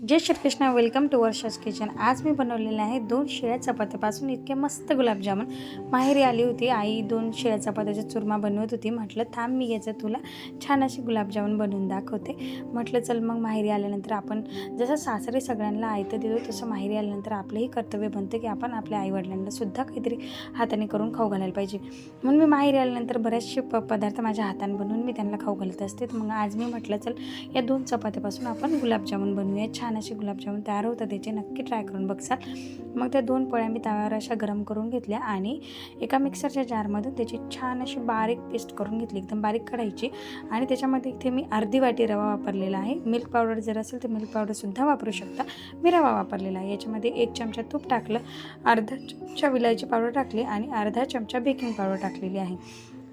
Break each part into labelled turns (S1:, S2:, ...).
S1: Jai Shrikrishna welcome to वर्षास kitchen आज मी बनवलेले आहे दोन शिळ्या चपात्यापासून इतके मस्त गुलाबजामुन. माहेरी आली होती आई दोन शिळ्या चपात्याचा चुरमा बनवत होती. म्हटलं थांब मी याचं तुला छान अशी गुलाबजामुन बनवून दाखवते. म्हटलं चल मग माहेरी आल्यानंतर आपण जसं सासरे सगळ्यांना आयतं देतो तसं माहेरी आल्यानंतर आपलंही कर्तव्य बनतं की आपण आपल्या आईवडिलांना सुद्धा काहीतरी हाताने करून खाऊ घालायला पाहिजे. म्हणून मी माहेरी आल्यानंतर बरेचसे प पदार्थ माझ्या हाताने बनवून मी त्यांना खाऊ घालत असते. तर मग आज मी म्हटलं चल या दोन चपात्यापासून आपण गुलाबजामुन बनवूया छान छान असे गुलाबजामुन तयार होतात त्याचे नक्की ट्राय करून बघसाल. मग त्या दोन पोळ्या मी तव्यावर अशा गरम करून घेतल्या आणि एका मिक्सरच्या जारमधून त्याची छान अशी बारीक पेस्ट करून घेतली एकदम बारीक काढायची. आणि त्याच्यामध्ये इथे मी अर्धी वाटी रवा वापरलेला आहे. मिल्क पावडर जर असेल तर मिल्क पावडरसुद्धा वापरू शकता. मी रवा वापरलेला आहे. याच्यामध्ये एक चमचा तूप टाकलं अर्धा चमचा विलायची पावडर टाकली आणि अर्धा चमचा बेकिंग पावडर टाकलेली आहे.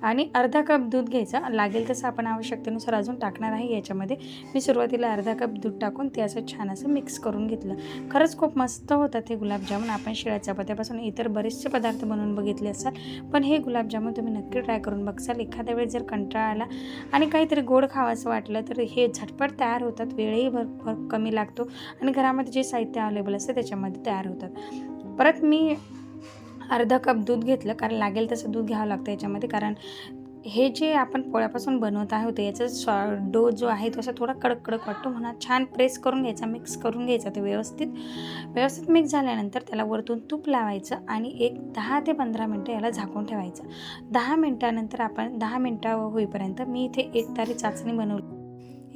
S1: आणि अर्धा कप दूध घ्यायचं. लागेल तसं आपण आवश्यकतेनुसार अजून टाकणार आहे याच्यामध्ये. मी सुरुवातीला अर्धा कप दूध टाकून ते असं छान असं मिक्स करून घेतलं. खरंच खूप मस्त होतात हे गुलाबजामुन. आपण शिळ्या चपात्यापासून इतर बरेचसे पदार्थ बनवून बघितले असाल. पण हे गुलाबजामुन तुम्ही नक्की ट्राय करून बघसाल. एखाद्या वेळेस जर कंटाळा आला आणि काहीतरी गोड खावासं वाटलं तर हे झटपट तयार होतात. वेळही भरपूर कमी लागतो आणि घरामध्ये जे साहित्य अवेलेबल असतं त्याच्यामध्ये तयार होतात. परत मी अर्धा कप दूध घेतलं कारण लागेल तसं दूध घ्यावं लागतं याच्यामध्ये. कारण हे जे आपण पोळ्यापासून बनवत आहोत याचा सॉ डो जो आहे तो असा थोडा कडक कडक वाटतो. म्हणून छान प्रेस करून घ्यायचा मिक्स करून घ्यायचा ते व्यवस्थित. व्यवस्थित मिक्स झाल्यानंतर त्याला वरतून तूप लावायचं आणि एक दहा ते पंधरा मिनटं याला झाकून ठेवायचं. दहा मिनटानंतर आपण दहा मिनटं होईपर्यंत मी इथे एक तारी चाचणी बनवली.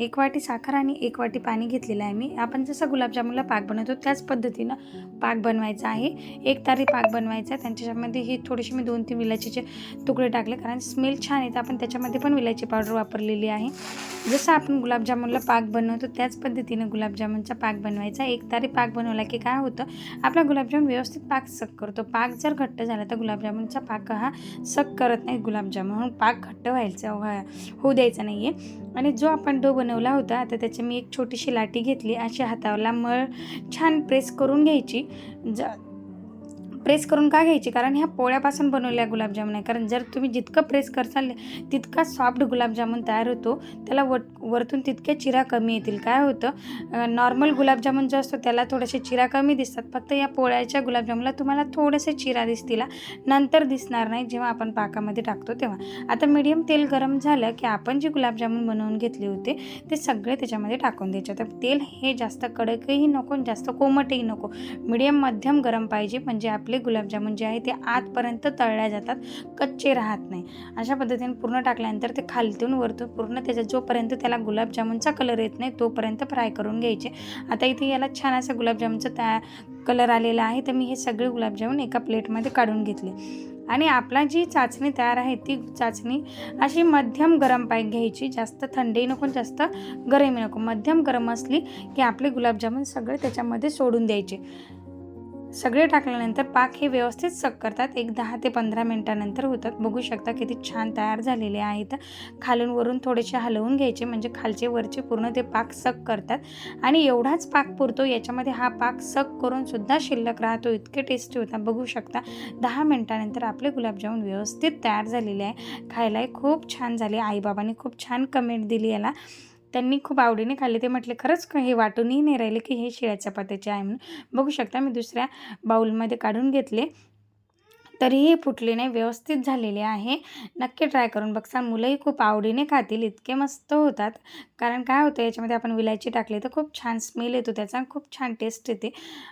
S1: एक वाटी साखर आणि एक वाटी पाणी घेतलेलं आहे मी. आपण जसं गुलाबजामुनला पाक बनवतो त्याच पद्धतीनं पाक बनवायचा आहे. एक तारी पाक बनवायचा आहे. त्यांच्यामध्ये हे थोडेसे मी दोन तीन विलायचीचे तुकडे टाकले कारण स्मेल छान येतं. आपण त्याच्यामध्ये पण विलायची पावडर वापरलेली आहे. जसं आपण गुलाबजामुनला पाक बनवतो त्याच पद्धतीनं गुलाबजामुनचा पाक बनवायचा एक तारी पाक बनवला की काय होतं आपला गुलाबजामुन व्यवस्थित पाक सक करतो. पाक जर घट्ट झाला तर गुलाबजामुनचा पाक हा सक करत नाही गुलाबजामुन. म्हणून पाक घट्ट व्हायचा होऊ द्यायचा नाही आहे आणि जो आपण डो बनवला होता. आता त्याची मी एक छोटीशी लाटी घेतली. अशी हातावला मळ छान प्रेस करून घ्यायची. ज प्रेस करून का घ्यायची? कारण ह्या पोळ्यापासून बनवल्या गुलाबजामुन आहे. कारण जर तुम्ही जितकं प्रेस करसाल तितका सॉफ्ट गुलाबजामुन तयार होतो. त्याला वट वरतून तितक्या चिरा कमी येतील. काय होतं? नॉर्मल गुलाबजामुन जो असतो त्याला थोडेसे चिरा कमी दिसतात. फक्त या पोळ्याच्या गुलाबजामुनला तुम्हाला थोडेसे चिरा दिसतील. नंतर दिसणार नाही जेव्हा आपण पाकामध्ये टाकतो तेव्हा. आता मीडियम तेल गरम झालं की आपण जे गुलाबजामुन बनवून घेतले होते ते सगळे त्याच्यामध्ये टाकून द्यायचे. तर तेल हे जास्त कडकही नको जास्त कोमटही नको. मीडियम मध्यम गरम पाहिजे. म्हणजे आपले गुलाबजामुन जे आहे ते आतपर्यंत तळल्या जातात. कच्चे राहत नाही. अशा पद्धतीने पूर्ण टाकल्यानंतर ते खालतून वरतून पूर्ण त्याच्या जोपर्यंत त्याला गुलाबजामुनचा कलर येत नाही तोपर्यंत फ्राय करून घ्यायचे. आता इथे याला छान असा गुलाबजामुनचा त्या कलर आलेला आहे तर मी हे सगळे गुलाबजामुन एका प्लेटमध्ये काढून घेतले. आणि आपला जी चाचणी तयार आहे ती चाचणी अशी मध्यम गरम पाय घ्यायची जास्त थंडी नको जास्त गरमी नको. मध्यम गरम असली की आपले गुलाबजामुन सगळे त्याच्यामध्ये सोडून द्यायचे. सगळे टाकल्यानंतर पाक हे व्यवस्थित सक करतात. एक दहा ते पंधरा मिनटानंतर होतात. बघू शकता किती छान तयार झालेले आहेत खालून वरून थोडेसे हलवून घ्यायचे म्हणजे खालचे वरचे पूर्ण ते पाक सक करतात. आणि एवढाच पाक पुरतो याच्यामध्ये हा पाक सक करून सुद्धा शिल्लक राहतो. इतके टेस्टी होतात. बघू शकता दहा मिनटानंतर आपले गुलाबजामुन व्यवस्थित तयार झालेले आहे. खायलाही खूप छान झाले. आईबाबांनी खूप छान कमेंट दिली याला. त्यांनी खूप आवडीने खाल्ले. ते म्हटले खरंच हे वाटूनही नाही राहिले की हे शिळ्या चपात्याचे आहे म्हणून? बघू शकता मी दुसऱ्या बाउलमध्ये काढून घेतले. तरीही फुटले नाही व्यवस्थित झालेले आहे. नक्की ट्राय करून बघसाल मुलंही खूप आवडीने खातील इतके मस्त होतात. कारण काय होतं याच्यामध्ये आपण विलायची टाकली तर खूप छान स्मेल येतो त्याचा आणि खूप छान टेस्ट येते.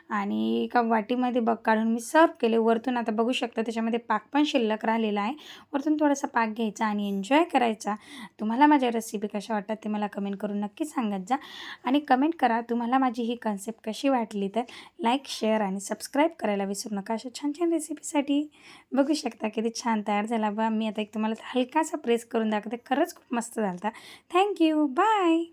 S1: आणि एका वाटीमध्ये बघ काढून मी सर्व केले. वरतून आता बघू शकता त्याच्यामध्ये पाक पण शिल्लक राहिलेला आहे. वरतून थोडासा पाक घ्यायचा आणि एन्जॉय करायचा. तुम्हाला माझ्या रेसिपी कशा वाटतात ते मला कमेंट करून नक्की सांगत जा. आणि कमेंट करा तुम्हाला माझी ही कन्सेप्ट कशी वाटली तर लाईक शेअर आणि सबस्क्राईब करायला विसरू नका. अशा छान छान रेसिपीसाठी बघू शकता किती छान तयार झाला बा. मी आता एक तुम्हाला हलकासा प्रेस करून दाखवते. खरंच खूप मस्त झाला थँक्यू बाय